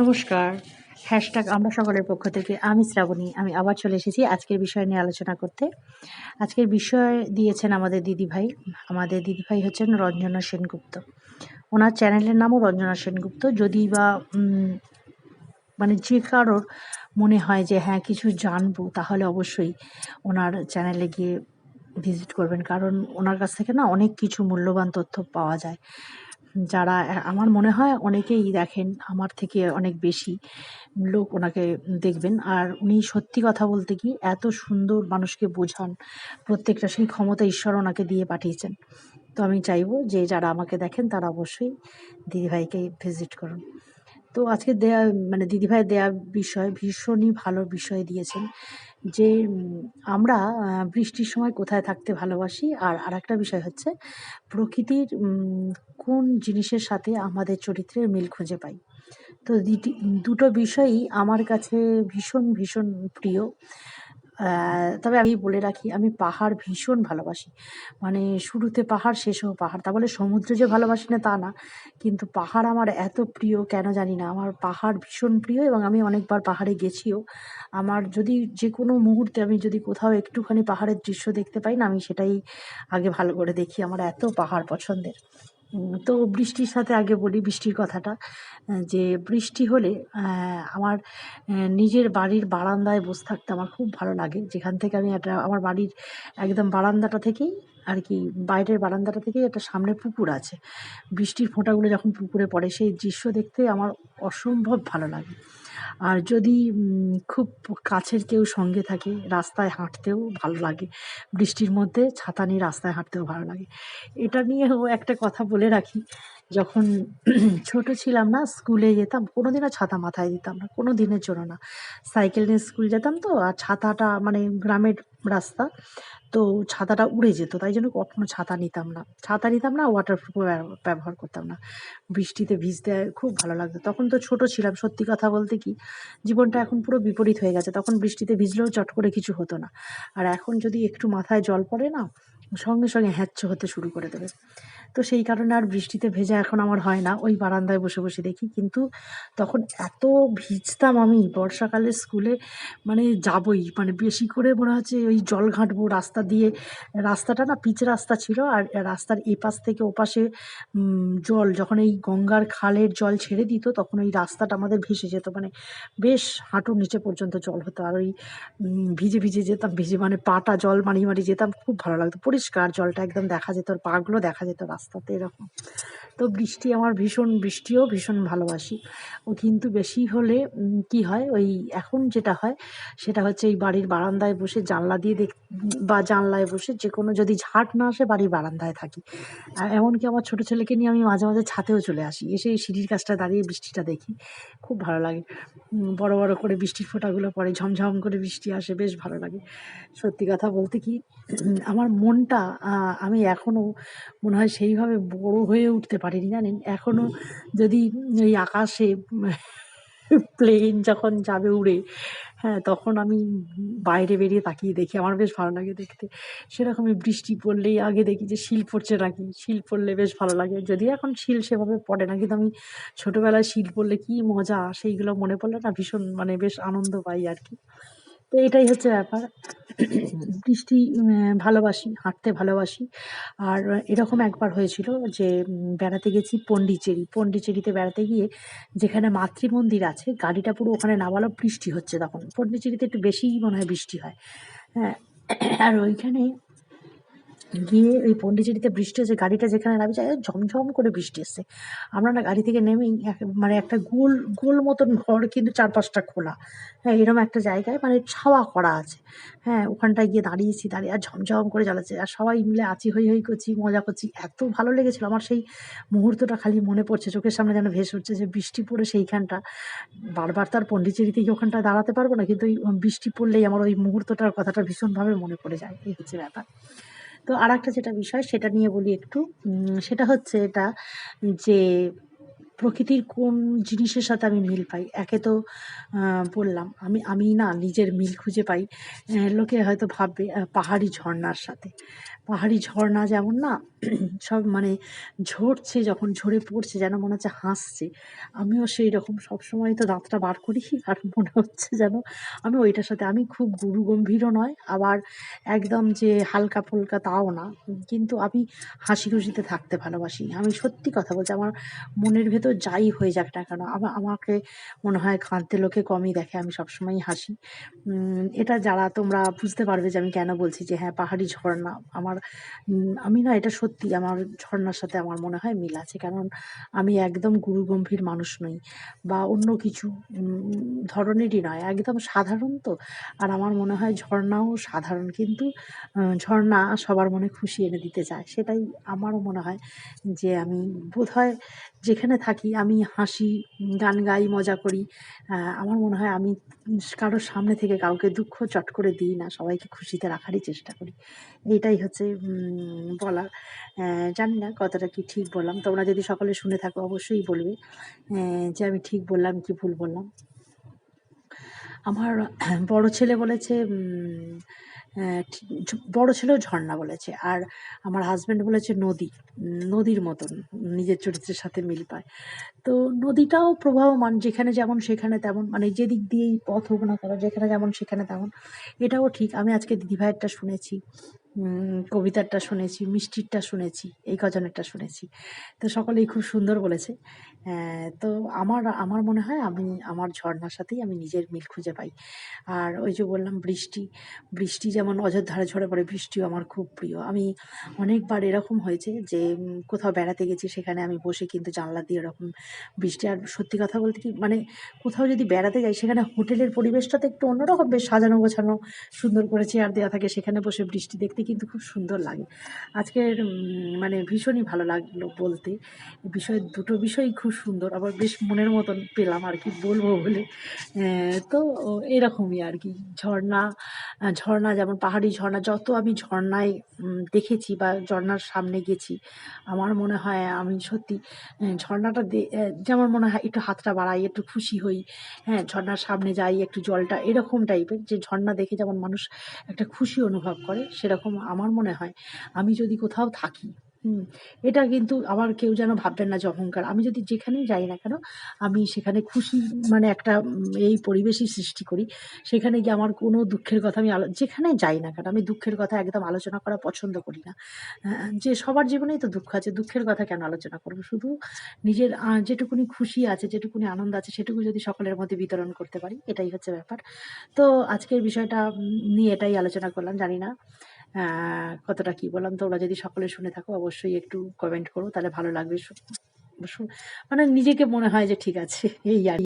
নমস্কার। হ্যাশট্যাগ আমরা সকলের পক্ষ থেকে, আমি শ্রাবণী, আমি আবার চলে এসেছি আজকের বিষয় নিয়ে আলোচনা করতে। আজকের বিষয় দিয়েছেন আমাদের দিদিভাই আমাদের দিদিভাই হচ্ছেন রঞ্জনা সেনগুপ্ত। ওনার চ্যানেলের নামও রঞ্জনা সেনগুপ্ত। যদি বা মানে যে কারোর মনে হয় যে হ্যাঁ কিছু জানব, তাহলে অবশ্যই ওনার চ্যানেলে গিয়ে ভিজিট করবেন। কারণ ওনার কাছ থেকে না অনেক কিছু মূল্যবান তথ্য পাওয়া যায়। যারা, আমার মনে হয় অনেকেই দেখেন, আমার থেকে অনেক বেশি লোক ওনাকে দেখবেন। আর উনি সত্যি কথা বলতে কি, এত সুন্দর মানুষকে বোঝান, প্রত্যেকটা সেই ক্ষমতা ঈশ্বর ওনাকে দিয়ে পাঠিয়েছেন। তো আমি চাইব যে যারা আমাকে দেখেন, তারা অবশ্যই দিদিভাইকে ভিজিট করুন। তো আজকে দেয়া মানে দিদিভাই দেয়া বিষয় ভীষণই ভালো বিষয় দিয়েছেন যে আমরা বৃষ্টির সময় কোথায় থাকতে ভালোবাসি। আর আর একটা বিষয় হচ্ছে প্রকৃতির কোন জিনিসের সাথে আমাদের চরিত্রের মিল খুঁজে পাই। তো দুটো বিষয়ই আমার কাছে ভীষণ ভীষণ প্রিয়। তবে আমি বলে রাখি, আমি পাহাড় ভীষণ ভালোবাসি। মানে শুরুতে পাহাড় শেষেও পাহাড়। তা বলে সমুদ্র যে ভালোবাসি না, তা না। কিন্তু পাহাড় আমার এত প্রিয়, কেন জানি না। আমার পাহাড় ভীষণ প্রিয় এবং আমি অনেকবার পাহাড়ে গেছিও। আমার যদি যে কোনো মুহূর্তে আমি যদি কোথাও একটুখানি পাহাড়ের দৃশ্য দেখতে পাই না, আমি সেটাই আগে ভালো করে দেখি। আমার এত পাহাড় পছন্দের। তো বৃষ্টির সাথে আগে বলি বৃষ্টির কথাটা যে বৃষ্টি হলে আমার নিজের বাড়ির বারান্দায় বসে থাকতে আমার খুব ভালো লাগে। যেখান থেকে আমি একটা, আমার বাড়ির একদম বারান্দাটা থেকেই আর কি, বাইরের বারান্দাটা থেকেই একটা সামনে পুকুর আছে। বৃষ্টির ফোঁটাগুলো যখন পুকুরে পড়ে, সেই দৃশ্য দেখতে আমার অসম্ভব ভালো লাগে। আর যদি খুব কাছের কেউ সঙ্গে থাকে, রাস্তায় হাঁটতেও ভালো লাগে। বৃষ্টির মধ্যে ছাতা নিয়ে রাস্তায় হাঁটতেও ভালো লাগে। এটা নিয়েও একটা কথা বলে রাখি যখন ছোট ছিলাম না, স্কুলে যেতাম, কোনোদিনও ছাতা মাথায় দিতাম না, কোনো দিনের জন্য না। সাইকেল নিয়ে স্কুল যেতাম তো, আর ছাতাটা মানে গ্রামের রাস্তা, তো ছাতাটা উড়ে যেত, তাই জন্য কখনো ছাতা নিতাম না। ছাতা নিতাম না ওয়াটারপ্রুফও ব্যবহার করতাম না। বৃষ্টিতে ভিজতে খুব ভালো লাগতো। তখন তো ছোট ছিলাম, সত্যি কথা বলতে কি, জীবনটা এখন পুরো বিপরীত হয়ে গেছে। তখন বৃষ্টিতে ভিজলেও চট করে কিছু হতো না। আর এখন যদি একটু মাথায় জল পড়ে না, সঙ্গে সঙ্গে হ্যাচ্ছ হতে শুরু করে দেবে। তো সেই কারণে আর বৃষ্টিতে ভেজা এখন আমার হয় না। ওই বারান্দায় বসে বসে দেখি। কিন্তু তখন এত ভিজতাম আমি বর্ষাকালে স্কুলে মানে যাবই। মানে বেশি করে মনে হচ্ছে ওই জল ঘাঁটবো রাস্তা দিয়ে। রাস্তাটা না পিচ রাস্তা ছিল আর রাস্তার এপাশ থেকে ওপাশে জল, যখন এই গঙ্গার খালের জল ছেড়ে দিত, তখন ওই রাস্তাটা আমাদের ভেসে যেত। মানে বেশ হাঁটুর নিচে পর্যন্ত জল হতো আর ওই ভিজে ভিজে যেতাম। ভিজে মানে পাটা জল মারিয়ে মারিয়ে যেতাম। খুব ভালো লাগতো। পরিষ্কার জলটা একদম দেখা যেত আর পাগুলো দেখা যেত রাস্তাতে এরকম। তো বৃষ্টি আমার ভীষণ বৃষ্টিও ভীষণ ভালোবাসি। ও কিন্তু বেশি হলে কি হয়? ওই এখন যেটা হয়, সেটা হচ্ছে এই বাড়ির বারান্দায় বসে জানলা দিয়ে দেখ বা জানলায় বসে যে কোনো যদি ঝাট না আসে বাড়ির বারান্দায় থাকি। আর এমনকি আমার ছোটো ছেলেকে নিয়ে আমি মাঝে মাঝে ছাতেও চলে আসি। এসে এই সিঁড়ির কাছটা দাঁড়িয়ে বৃষ্টিটা দেখি। খুব ভালো লাগে। বড় বড় করে বৃষ্টির ফোঁটাগুলো পড়ে, ঝমঝম করে বৃষ্টি আসে, বেশ ভালো লাগে। সত্যি কথা বলতে কি আমার মনটা আমি এখনও মনে হয় সেইভাবে বড় হয়ে উঠতে পারিনি, জানেন? এখনও যদি ওই আকাশে প্লেন যখন যাবে উড়ে হ্যাঁ তখন আমি বাইরে বেরিয়ে তাকিয়ে দেখি, আমার বেশ ভালো লাগে দেখতে। সেরকমই বৃষ্টি পড়লেই আগে দেখি যে শিল পড়ছে নাকি? শিল পড়লে বেশ ভালো লাগে। যদিও এখন শিল সেভাবে পড়ে না, কিন্তু আমি ছোটোবেলায় শিল পড়লে কী মজা, সেইগুলো মনে পড়লে না ভীষণ মানে বেশ আনন্দ পাই আর কি। তো এটাই হচ্ছে ব্যাপার। বৃষ্টি ভালোবাসি, হাঁটতে ভালোবাসি। আর এরকম একবার হয়েছিল যে বেড়াতে গেছি পন্ডিচেরি। পন্ডিচেরিতে বেড়াতে গিয়ে যেখানে মাতৃ মন্দির আছে, গাড়িটা পুরো ওখানে নামালো, বৃষ্টি হচ্ছে তখন। পন্ডিচেরিতে একটু বেশিই মনে হয় বৃষ্টি হয়। হ্যাঁ আর ওইখানে গিয়ে ওই পন্ডিচেরিতে বৃষ্টি হচ্ছে গাড়িটা যেখানে নামিয়েছে ঝমঝম করে বৃষ্টি এসছে। আমরা না গাড়ি থেকে নেমেই মানে একটা গোল গোল মতন ঘর কিন্তু চার পাঁচটা খোলা। হ্যাঁ এরকম একটা জায়গায় মানে ছাওয়া করা আছে। হ্যাঁ ওখানটায় গিয়ে দাঁড়িয়েছি, দাঁড়িয়ে আর ঝমঝম করে জ্বালাচ্ছে। আর সবাই মিলে আছি, হই হই করছি, মজা করছি। এত ভালো লেগেছিল। আমার সেই মুহূর্তটা খালি মনে পড়ছে, চোখের সামনে যেন ভেসে উঠছে যে বৃষ্টি পড়ে সেইখানটা। বারবার তার পন্ডিচেরিতে গিয়ে ওখানটায় দাঁড়াতে পারব না, কিন্তু ওই বৃষ্টি পড়লেই আমার ওই মুহূর্তটার কথাটা ভীষণভাবে মনে পড়ে যায়। এই হচ্ছে ব্যাপার। তো আর একটা যেটা বিষয় সেটা নিয়ে বলি একটু। সেটা হচ্ছে এটা যে প্রকৃতির কোন জিনিসের সাথে আমি মিল পাই? একে তো বললাম, আমি আমি না নিজের মিল খুঁজে পাই। লোকে হয়তো ভাববে পাহাড়ি ঝর্ণার সাথে। পাহাড়ি ঝর্ণা যেমন না, সব মানে ঝরছে, যখন ঝরে পড়ছে, যেন মনে হচ্ছে হাসছে। আমিও সেই রকম সবসময় তো দাঁতটা বার করি, আর মনে হচ্ছে যেন আমি ওইটার সাথে। আমি খুব গুরু গম্ভীরও নয়, আবার একদম যে হালকা ফুলকা তাও না। কিন্তু আমি হাসি খুশিতে থাকতে ভালোবাসি। আমি সত্যি কথা বলছি, আমার মনের ভেতর যাই হয়ে যাক না কেন, আমা, আমাকে মনে হয় কাঁদতে লোকে কমই দেখে, আমি সবসময়ই হাসি। এটা যারা তোমরা বুঝতে পারবে যে আমি কেন বলছি যে হ্যাঁ পাহাড়ি ঝর্ণা, আমার আমি না এটা সত্যি, আমার ঝর্ণার সাথে আমার মনে হয় মিল আছে, কারণ আমি একদম গুরুগম্ভীর মানুষ নই বা অন্য কিছু ধরনেরই নয়, একদম সাধারণ তো। আর আমার মনে হয় ঝর্ণাও সাধারণ, কিন্তু ঝর্ণা সবার মনে খুশি এনে দিতে চায়। সেটাই আমারও মনে হয় যে আমি বোধহয় যেখানে থাকি আমি হাসি, গান গাই, মজা করি। আমার মনে হয় আমি কারোর সামনে থেকে কাউকে দুঃখ চট করে দিই না, সবাইকে খুশিতে রাখারই চেষ্টা করি। এইটাই হচ্ছে বলার। জানি না কতটা কি ঠিক বললাম। তোমরা যদি সকলে শুনে থাকো, অবশ্যই বলবে যে আমি ঠিক বললাম, কি ভুল বললাম। আমার বড় ছেলে বলেছে বড় ছেলেও ঝর্ণা বলেছে। আর আমার হাজব্যান্ড বলেছে নদী নদীর মতন, নিজের চরিত্রের সাথে মিল পায়। তো নদীটাও প্রবাহমান, যেখানে যেমন সেখানে তেমন মানে যেদিক দিয়েই পথ হোক না কেন যেখানে যেমন সেখানে তেমন, এটাও ঠিক। আমি আজকে দিদিভাইয়েরটা শুনেছি। কবিতারটা শুনেছি, মিষ্টিরটা শুনেছি, এই কজনেরটা শুনেছি। তো সকলেই খুব সুন্দর বলেছে। তো আমার আমার মনে হয় আমি, আমার ঝর্ণার সাথেই আমি নিজের মিল খুঁজে পাই। আর ওই যে বললাম বৃষ্টি বৃষ্টি যেমন অযোধ্যারে ঝরে পড়ে, বৃষ্টিও আমার খুব প্রিয়। আমি অনেকবার এরকম হয়েছে যে কোথাও বেড়াতে গেছি, সেখানে আমি বসে কিন্তু জানলা দিয়ে এরকম বৃষ্টি। আর সত্যি কথা বলতে কি মানে কোথাও যদি বেড়াতে যাই, সেখানে হোটেলের পরিবেশটা তো একটু অন্যরকম, বেশ সাজানো গোছানো সুন্দর করে চেয়ার দেওয়া থাকে, সেখানে বসে বৃষ্টি দেখতে কিন্তু খুব সুন্দর লাগে। আজকের মানে ভীষণই ভালো লাগল বলতে। বিষয়, দুটো বিষয়ই খুব সুন্দর। আবার বেশ মনের মতন পেলাম আর কি বলব বলে। তো এরকমই আর কি। ঝর্ণা ঝর্ণা যেমন পাহাড়ি ঝর্ণা, যত আমি ঝর্ণায় দেখেছি বা ঝর্ণার সামনে গেছি, আমার মনে হয় আমি সত্যি ঝর্ণাটা যেমন মনে হয় একটু হাতটা বাড়াই, একটু খুশি হই হ্যাঁ ঝর্ণার সামনে যাই, একটু জলটা এরকম টাইপের যে ঝর্ণা দেখে যেমন মানুষ একটা খুশি অনুভব করে, সেরকম আমার মনে হয় আমি যদি কোথাও থাকি এটা কিন্তু আবার কেউ যেন ভাববেন না যে অহংকার। আমি যদি যেখানেই যাই না কেন আমি সেখানে খুশি মানে একটা এই পরিবেশই সৃষ্টি করি। সেখানে গিয়ে আমার কোনো দুঃখের কথা আমি যেখানে যাই না কেন আমি দুঃখের কথা একদম আলোচনা করা পছন্দ করি না। আহ, যে সবার জীবনেই তো দুঃখ আছে দুঃখের কথা কেন আলোচনা করব? শুধু নিজের যেটুকুনি খুশি আছে যেটুকুনি আনন্দ আছে সেটুকু যদি সকলের মধ্যে বিতরণ করতে পারি এটাই হচ্ছে ব্যাপার। তো আজকের বিষয়টা নিয়ে এটাই আলোচনা করলাম জানি না কতটা কি বললাম তোমরা যদি সকলে শুনে থাকো, অবশ্যই একটু কমেন্ট করো, তাহলে ভালো লাগবে মানে নিজেকে মনে হয় যে ঠিক আছে, এই আর।